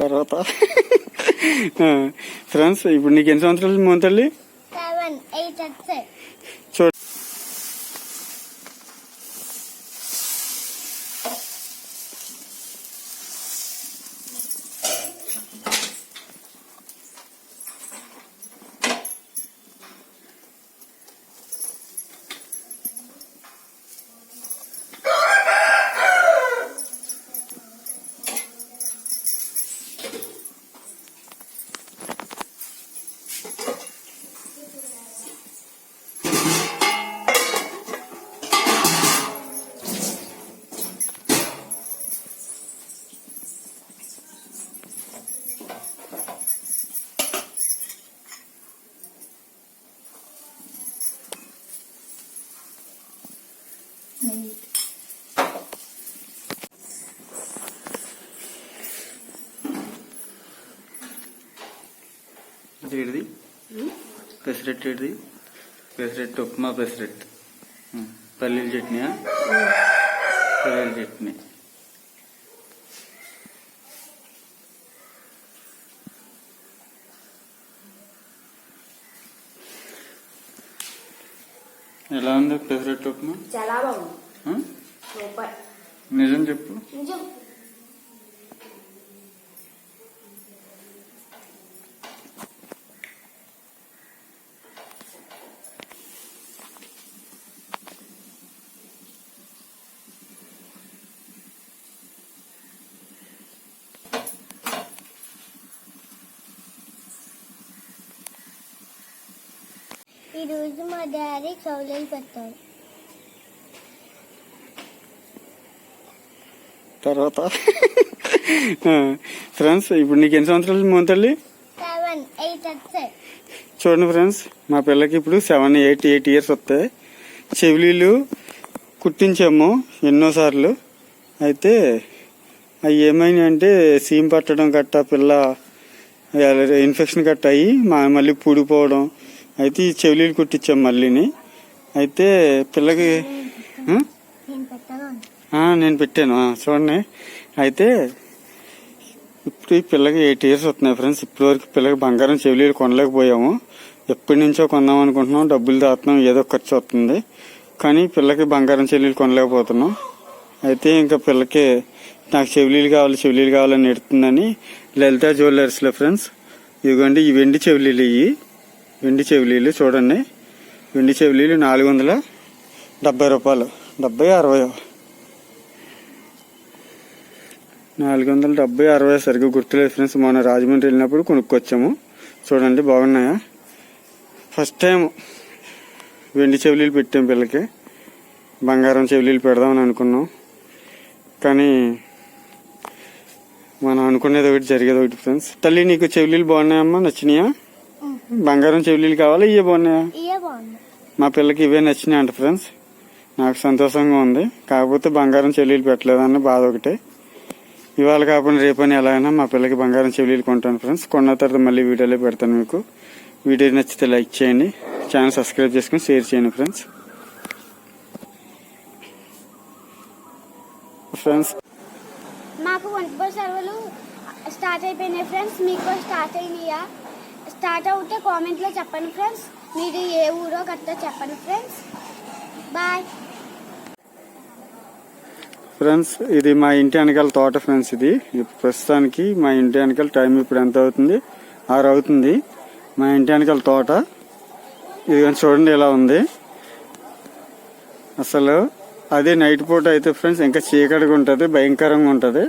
తర్వాత? ఫ్రెండ్స్ ఇప్పుడు నీకు ఎన్ని సంవత్సరాలు మోహన్ తల్లి? చూడ ఏడిది పెసరెట్ ఏడిది పెసరెట్ ఉప్మా పెసరెట్. పల్లీల చట్నీయా? పల్లీల చట్నీ. ఎలా ఉంది పెసరెట్ ఉప్మా? చాలా బాగుంది. నిజం చెప్పు. నిజం. ఈరోజు మా డాడీ కౌలీలు పెట్టారు తర్వాత? ఫ్రెండ్స్ ఇప్పుడు నీకు ఎన్ని సంవత్సరాలు మోహన్ తల్లి? సెవెన్ ఎయిట్ వచ్చాయి చూడండి ఫ్రెండ్స్ మా పిల్లకి ఇప్పుడు సెవెన్ ఎయిట్ ఎయిట్ ఇయర్స్ వస్తాయి. చెవిలీలు కుట్టించాము ఎన్నోసార్లు. అయితే అవి ఏమైనాయి అంటే సీమ్ పట్టడం గట్టా పిల్ల ఇన్ఫెక్షన్ గట్ట అయ్యి మా మళ్ళీ పూడిపోవడం. అయితే ఈ చెవిలీలు కుట్టించాం మళ్ళీని. అయితే పిల్లకి? నేను పెట్టాను చూడండి. అయితే ఇప్పుడు ఈ పిల్లకి ఎయిట్ ఇయర్స్ వస్తున్నాయి ఫ్రెండ్స్. ఇప్పటి వరకు పిల్లకి బంగారం చెవిలీలు కొనలేకపోయాము. ఎప్పటి నుంచో కొందాం అనుకుంటున్నాం. డబ్బులు దాతున్నాం ఏదో ఖర్చు వస్తుంది కానీ పిల్లకి బంగారం చెవిలీలు కొనలేకపోతున్నాం. అయితే ఇంకా పిల్లకి నాకు చెవిలీలు కావాలి చెవిలీలు కావాలని ఎడుతుందని లలిత జ్యువెలర్స్లో ఫ్రెండ్స్. ఇదిగోండి ఈ వెండి చెవిలీలు ఇవి వెండి చెవిలీలు చూడండి. వెండి చెవిలీలు నాలుగు వందల డెబ్బై రూపాయలు. డెబ్బై అరవై నాలుగు వందల డెబ్బై అరవై సరిగ్గా గుర్తులేదు ఫ్రెండ్స్ మొన్న రాజమండ్రి వెళ్ళినప్పుడు కొనుక్కొచ్చాము. చూడండి బాగున్నాయా? ఫస్ట్ టైం వెండి చెవిలీలు పెట్టాం పిల్లకి బంగారం చెవిలీలు పెడదామని అనుకున్నాం. కానీ మనం అనుకునేది ఒకటి జరిగేది ఒకటి ఫ్రెండ్స్ తల్లి నీకు చెవిలీలు బాగున్నాయమ్మా? నచ్చినాయా? బంగారం చెవిలీలు కావాలా? ఇవే బాగున్నాయా? మా పిల్లకి ఇవే నచ్చినాయి అంట ఫ్రెండ్స్ నాకు సంతోషంగా ఉంది. కాకపోతే బంగారం చెల్లెలు పెట్టలేదన్న బాధ ఒకటే. ఇవాళ కాకుండా రేపని ఎలా అయినా మా పిల్లకి బంగారం చెవిలీలు కొంటాను ఫ్రెండ్స్ కొన్న తర్వాత మళ్ళీ వీడియోలో పెడతాను మీకు. వీడియో నచ్చితే లైక్ చేయండి. ఛానల్ సబ్స్క్రైబ్ చేసుకుని షేర్ చేయండి ఫ్రెండ్స్ ఫ్రెండ్స్ మాకు వంటబో సెలవులు స్టార్ట్ అయిపోయినాయి ఫ్రెండ్స్ మీకు స్టార్ట్ అయినాయా? స్టార్ట్ అవుతే కామెంట్లో చెప్పండి ఫ్రెండ్స్ మీరు ఏ ఊరో గట్టా చెప్పండి ఫ్రెండ్స్ బాయ్ ఫ్రెండ్స్ ఇది మా ఇంటి వెనకాల తోట ఫ్రెండ్స్ ఇది. ప్రస్తుతానికి మా ఇంటి వెనకాల టైం ఇప్పుడు ఎంత అవుతుంది? ఆరు అవుతుంది. మా ఇంటి వెనకాల తోట. ఇది కానీ చూడండి ఎలా ఉంది. అసలు అదే నైట్ పూట అయితే ఫ్రెండ్స్ ఇంకా చీకటిగా ఉంటుంది భయంకరంగా ఉంటుంది.